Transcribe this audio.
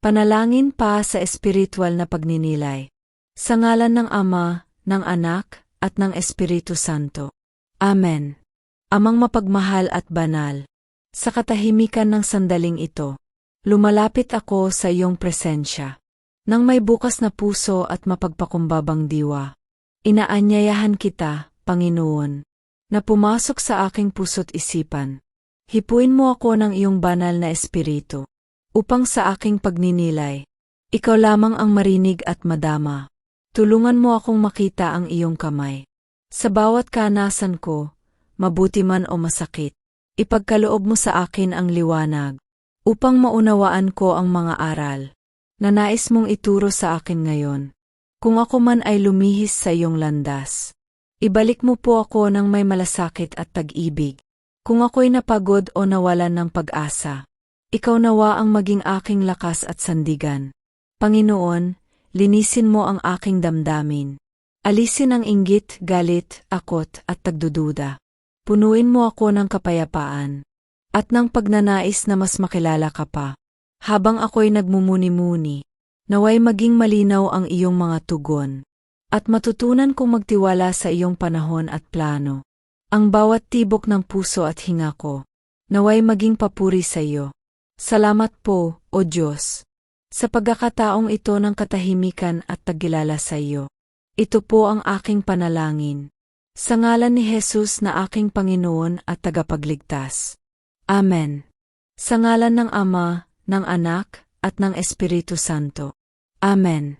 Panalangin pa sa espiritual na pagninilay. Sa ngalan ng Ama, ng Anak, at ng Espiritu Santo. Amen. Amang mapagmahal at banal. Sa katahimikan ng sandaling ito, lumalapit ako sa iyong presensya. Nang may bukas na puso at mapagpakumbabang diwa, inaanyayahan kita, Panginoon, na pumasok sa aking puso't isipan. Hipuin mo ako ng iyong banal na espiritu, upang sa aking pagninilay, ikaw lamang ang marinig at madama. Tulungan mo akong makita ang iyong kamay. Sa bawat kanasan ko, mabuti man o masakit, ipagkaloob mo sa akin ang liwanag, upang maunawaan ko ang mga aral na nais mong ituro sa akin ngayon. Kung ako man ay lumihis sa iyong landas, ibalik mo po ako ng may malasakit at tag-ibig. Kung ako'y napagod o nawalan ng pag-asa, ikaw nawa ang maging aking lakas at sandigan. Panginoon, linisin mo ang aking damdamin. Alisin ang inggit, galit, akot at tagdududa. Punuin mo ako ng kapayapaan at ng pagnanais na mas makilala ka pa. Habang ako'y nagmumuni-muni, naway maging malinaw ang iyong mga tugon at matutunan kong magtiwala sa iyong panahon at plano. Ang bawat tibok ng puso at hinga ko, naway maging papuri sa iyo. Salamat po, O Diyos sa pagkakataong ito ng katahimikan at tagilala sa iyo. Ito po ang aking panalangin. Sa ngalan ni Jesus na aking Panginoon at tagapagligtas. Amen. Sa ngalan ng Ama, ng Anak, at ng Espiritu Santo. Amen.